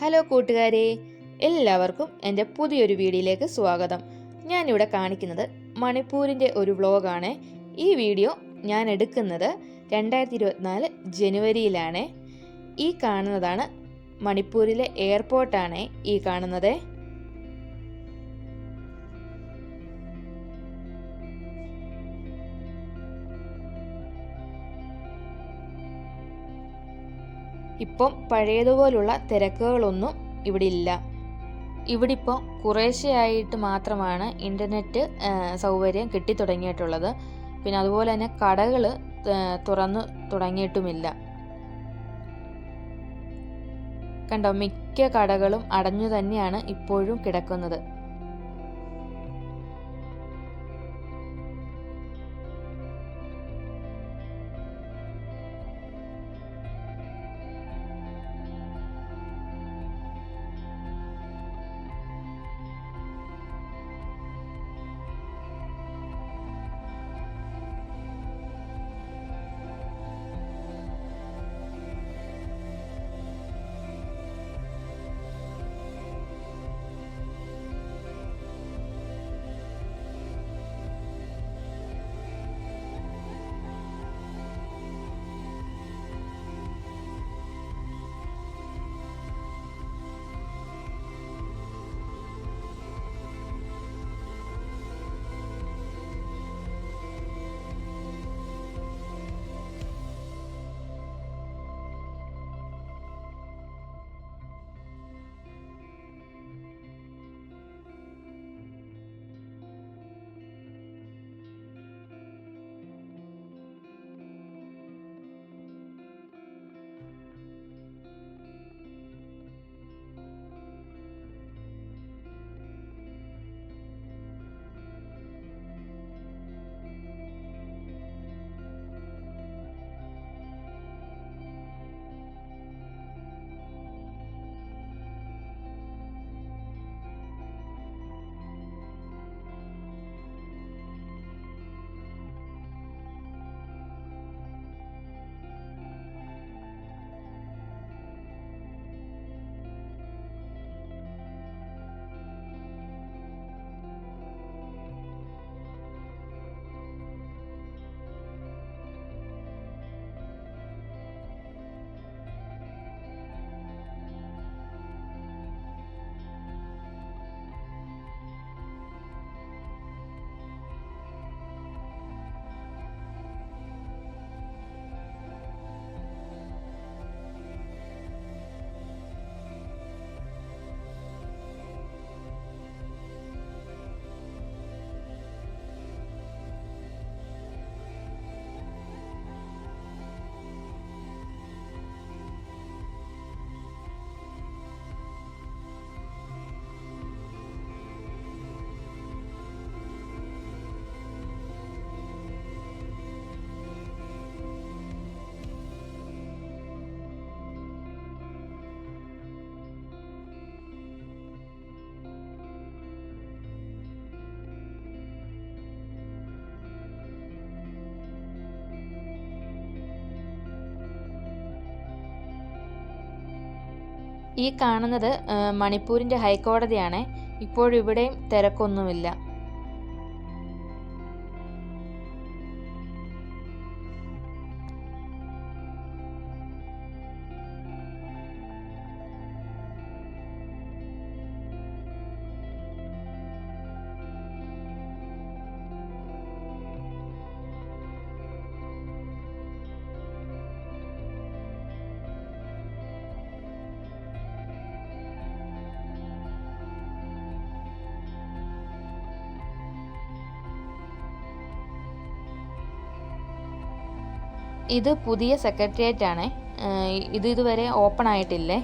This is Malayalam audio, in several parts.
ഹലോ കൂട്ടുകാരെ എല്ലാവർക്കും എന്റെ പുതിയൊരു വീഡിയോയിലേക്ക് സ്വാഗതം. ഞാനിവിടെ കാണിക്കുന്നത് മണിപ്പൂരിന്റെ ഒരു വ്ളോഗാണ്. ഈ വീഡിയോ ഞാൻ എടുക്കുന്നത് രണ്ടായിരത്തി ഇരുപത്തിനാല് ജനുവരിയിലാണ്. ഈ കാണുന്നതാണ് മണിപ്പൂരിലെ എയർപോർട്ടാണ് ഈ കാണുന്നത്. ഇപ്പം പഴയതുപോലുള്ള തിരക്കുകളൊന്നും ഇവിടെ ഇല്ല ഇവിടെ ഇപ്പോൾ കുറേശ്ശെയായിട്ട് മാത്രമാണ് ഇന്റർനെറ്റ് സൗകര്യം കിട്ടിത്തുടങ്ങിയിട്ടുള്ളത്. പിന്നെ അതുപോലെ തന്നെ കടകൾ തുറന്നു തുടങ്ങിയിട്ടുമില്ല. കണ്ടോ മിക്ക കടകളും അടഞ്ഞു തന്നെയാണ് ഇപ്പോഴും കിടക്കുന്നത്. ഈ കാണുന്നത് മണിപ്പൂരിന്റെ ഹൈക്കോടതിയാണ്. ഇപ്പോഴിവിടെയും തിരക്കൊന്നുമില്ല. ഇത് പുതിയ സെക്രട്ടേറിയറ്റ് ആണ്. ഇത് ഇതുവരെ ഓപ്പൺ ആയിട്ടില്ലേ?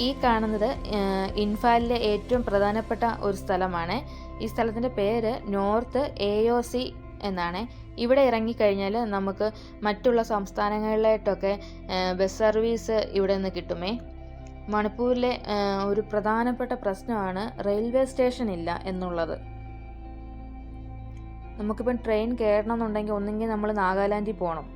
ഈ കാണുന്നത് ഇൻഫാലിലെ ഏറ്റവും പ്രധാനപ്പെട്ട ഒരു സ്ഥലമാണ്. ഈ സ്ഥലത്തിന്റെ പേര് നോർത്ത് എ ഒ സി എന്നാണ്. ഇവിടെ ഇറങ്ങിക്കഴിഞ്ഞാൽ നമുക്ക് മറ്റുള്ള സംസ്ഥാനങ്ങളിലായിട്ടൊക്കെ ബസ് സർവീസ് ഇവിടെ നിന്ന് കിട്ടുമേ. മണിപ്പൂരിലെ ഒരു പ്രധാനപ്പെട്ട പ്രശ്നമാണ് റെയിൽവേ സ്റ്റേഷൻ ഇല്ല എന്നുള്ളത്. നമുക്കിപ്പം ട്രെയിൻ കയറണം എന്നുണ്ടെങ്കിൽ ഒന്നെങ്കിൽ നമ്മൾ നാഗാലാൻഡിൽ പോകണം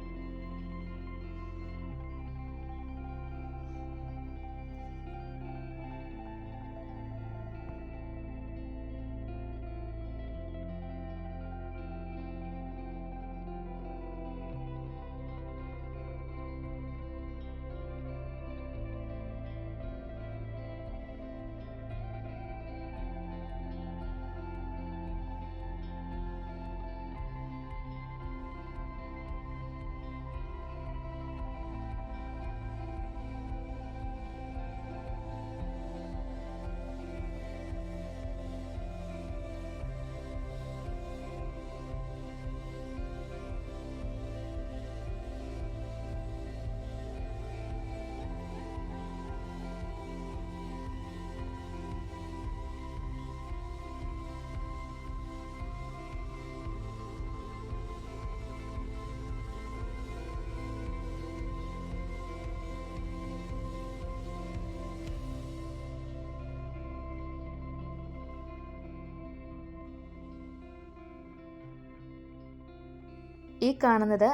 ഈ കാണുന്നത്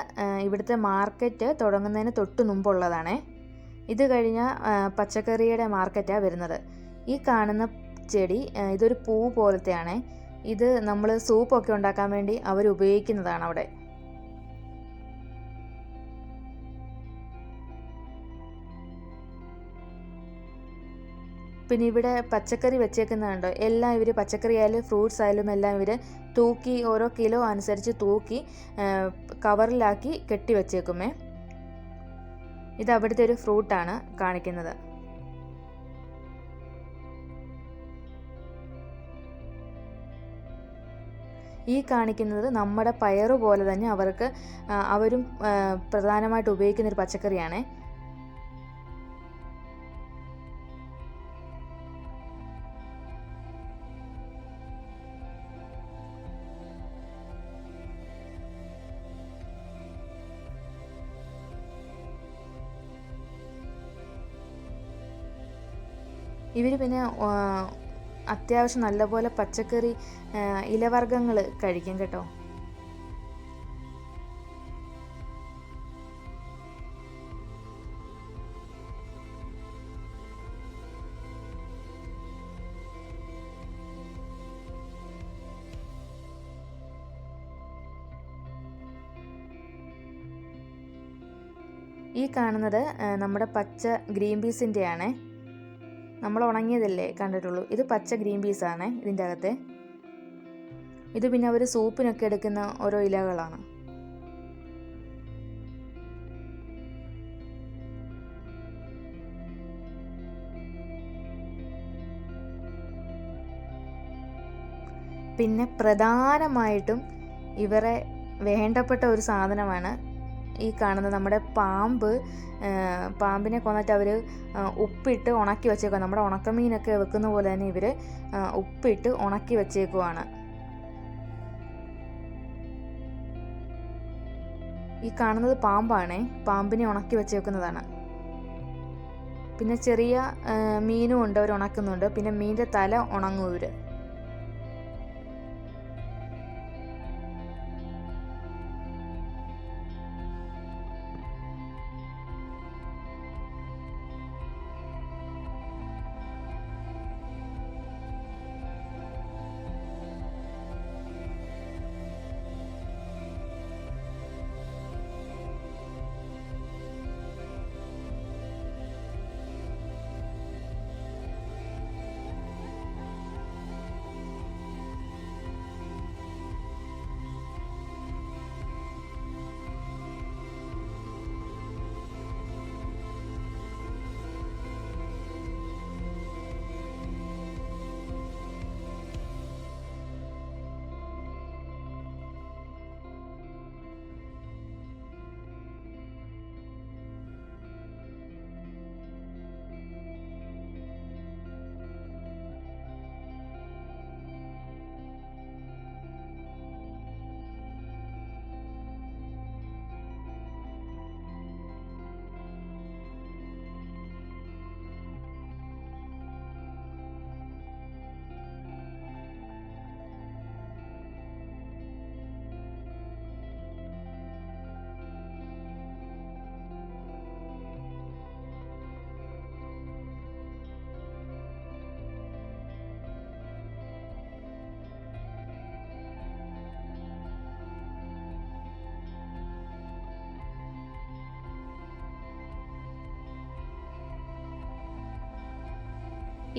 ഇവിടുത്തെ മാർക്കറ്റ് തുടങ്ങുന്നതിന് തൊട്ട് മുമ്പുള്ളതാണേ. ഇത് കഴിഞ്ഞ പച്ചക്കറിയുടെ മാർക്കറ്റാണ് വരുന്നത്. ഈ കാണുന്ന ചെടി ഇതൊരു പൂ പോലത്തെയാണ്. ഇത് നമ്മൾ സൂപ്പൊക്കെ ഉണ്ടാക്കാൻ വേണ്ടി അവർ ഉപയോഗിക്കുന്നതാണ് അവിടെ പിന്നെ ഇവിടെ പച്ചക്കറി വെച്ചേക്കുന്നുണ്ടോ എല്ലാം ഇവർ പച്ചക്കറി ആയാലും ഫ്രൂട്ട്സ് ആയാലും എല്ലാം ഇവർ തൂക്കി ഓരോ കിലോ അനുസരിച്ച് തൂക്കി കവറിലാക്കി കെട്ടി വെച്ചേക്കുമേ. ഇത് അവിടുത്തെ ഒരു ഫ്രൂട്ടാണ് കാണിക്കുന്നത്. ഈ കാണിക്കുന്നത് നമ്മുടെ പയറ് പോലെ തന്നെ അവർക്ക് അവരും പ്രധാനമായിട്ട് ഉപയോഗിക്കുന്ന ഒരു പച്ചക്കറിയാണ്. ഇവർ പിന്നെ അത്യാവശ്യം നല്ലപോലെ പച്ചക്കറി ഇലവർഗങ്ങൾ കഴിക്കും കേട്ടോ. ഈ കാണുന്നത് നമ്മുടെ പച്ച ഗ്രീൻ പീസിന്റെ ആണേ നമ്മൾ ഉണങ്ങിയതല്ലേ കണ്ടിട്ടുള്ളൂ. ഇത് പച്ച ഗ്രീൻ പീസ് ആണ് ഇതിന്റെ അകത്തെ. ഇത് പിന്നെ അവർ സൂപ്പിനൊക്കെ എടുക്കുന്ന ഓരോ ഇലകളാണ്. പിന്നെ പ്രധാനമായിട്ടും ഇവരെ വേണ്ടപ്പെട്ട ഒരു സാധനമാണ് ഈ കാണുന്നത് നമ്മുടെ പാമ്പ് പാമ്പിനെ കൊന്നിട്ട് അവർ ഉപ്പിട്ട് ഉണക്കി വെച്ചേക്കുക നമ്മുടെ ഉണക്കമീനൊക്കെ വെക്കുന്ന പോലെ തന്നെ ഇവർ ഉപ്പിട്ട് ഉണക്കി വെച്ചേക്കുവാണ്. ഈ കാണുന്നത് പാമ്പാണേ. പാമ്പിനെ ഉണക്കി വെച്ചേക്കുന്നതാണ്. പിന്നെ ചെറിയ മീനും ഉണ്ട്. അവർ ഉണക്കുന്നുണ്ട്. പിന്നെ മീനിന്റെ തല ഉണങ്ങും ഇവർ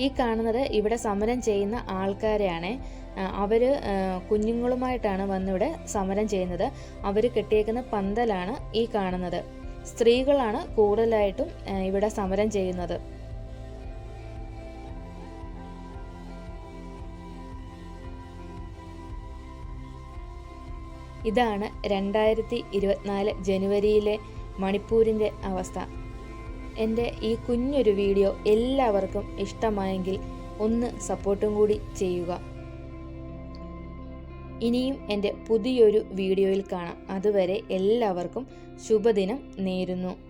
ഈ കാണുന്നത് ഇവിടെ സമരം ചെയ്യുന്ന ആൾക്കാരെയാണ്. അവർ കുഞ്ഞുങ്ങളുമായിട്ടാണ് വന്നിവിടെ സമരം ചെയ്യുന്നത്. അവർ കെട്ടിയേക്കുന്ന പന്തലാണ് ഈ കാണുന്നത്. സ്ത്രീകളാണ് കൂടുതലായിട്ടും ഇവിടെ സമരം ചെയ്യുന്നത്. ഇതാണ് രണ്ടായിരത്തി ഇരുപത്തിനാല് ജനുവരിയിലെ മണിപ്പൂരിന്റെ അവസ്ഥ. എന്റെ ഈ കുഞ്ഞൊരു വീഡിയോ എല്ലാവർക്കും ഇഷ്ടമായെങ്കിൽ ഒന്ന് സപ്പോർട്ടും കൂടി ചെയ്യുക. ഇനിയും എന്റെ പുതിയൊരു വീഡിയോയിൽ കാണാം. അതുവരെ എല്ലാവർക്കും ശുഭദിനം നേരുന്നു.